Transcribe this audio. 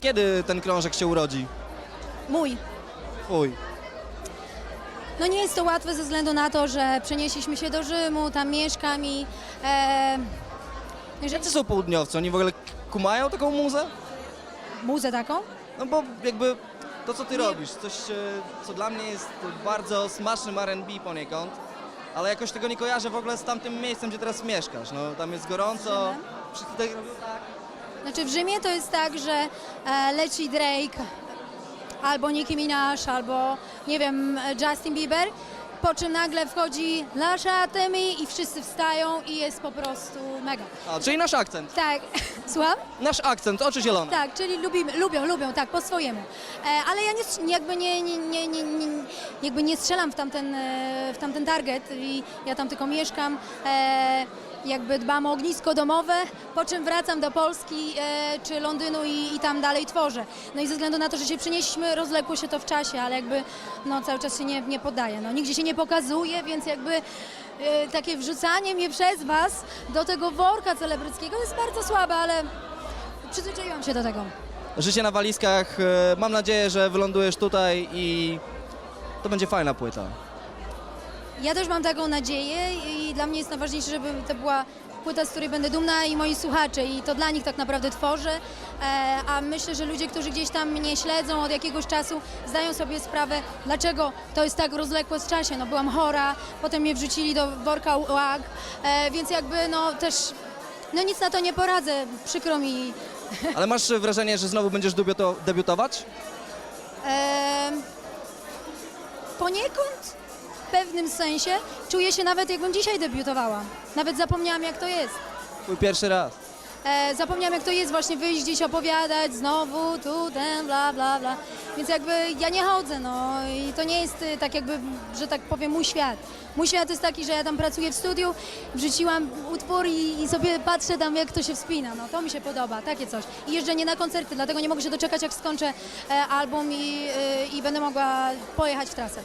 Kiedy ten krążek się urodzi? Mój. Uj. No nie jest to łatwe ze względu na to, że przenieśliśmy się do Rzymu, tam mieszkam i... E, Jacy są południowcy? Oni w ogóle kumają taką muzę? muzę taką? No bo jakby to, co ty robisz, coś, e, co dla mnie jest bardzo smacznym R&B poniekąd, ale jakoś tego nie kojarzę w ogóle z tamtym miejscem, gdzie teraz mieszkasz. No, tam jest gorąco, wszyscy tutaj robią tak. Znaczy w Rzymie to jest tak, że e, leci Drake, albo Nicki Minaj, albo nie wiem, Justin Bieber, po czym nagle wchodzi Lasha Temi i wszyscy wstają i jest po prostu mega. A, czyli nasz akcent. Tak, słucham? Nasz akcent, oczy zielone. Tak, czyli lubimy, lubią, lubią, tak, po swojemu. E, ale ja nie, jakby nie, nie, nie, nie, nie, jakby nie strzelam w tamten, e, w tamten target i ja tam tylko mieszkam. E, jakby dbam o ognisko domowe, po czym wracam do Polski e, czy Londynu i, i tam dalej tworzę. No i ze względu na to, że się przenieśliśmy, rozległo się to w czasie, ale jakby no, cały czas się nie, nie poddaje. No, nigdzie się nie pokazuje, więc jakby e, takie wrzucanie mnie przez Was do tego worka celebryckiego jest bardzo słabe, ale przyzwyczaiłam się do tego. Życie na walizkach, e, mam nadzieję, że wylądujesz tutaj i to będzie fajna płyta. Ja też mam taką nadzieję i dla mnie jest najważniejsze, żeby to była płyta, z której będę dumna i moi słuchacze i to dla nich tak naprawdę tworzę, e, a myślę, że ludzie, którzy gdzieś tam mnie śledzą od jakiegoś czasu, zdają sobie sprawę, dlaczego to jest tak rozległe w czasie. No byłam chora, potem mnie wrzucili do worka łag, e, więc jakby no też, no nic na to nie poradzę, przykro mi. Ale masz wrażenie, że znowu będziesz debiuto- debiutować? E, poniekąd pewnym sensie czuję się nawet jakbym dzisiaj debiutowała. Nawet zapomniałam jak to jest. Twój pierwszy raz. E, zapomniałam jak to jest właśnie wyjść gdzieś opowiadać znowu, tu, ten, bla, bla, bla. Więc jakby ja nie chodzę, no i to nie jest y, tak jakby, że tak powiem, mój świat. Mój świat jest taki, że ja tam pracuję w studiu, wrzuciłam utwór i, i sobie patrzę tam jak to się wspina, no to mi się podoba, takie coś. I jeżdżę na koncerty, dlatego nie mogę się doczekać jak skończę e, album i, y, i będę mogła pojechać w trasę.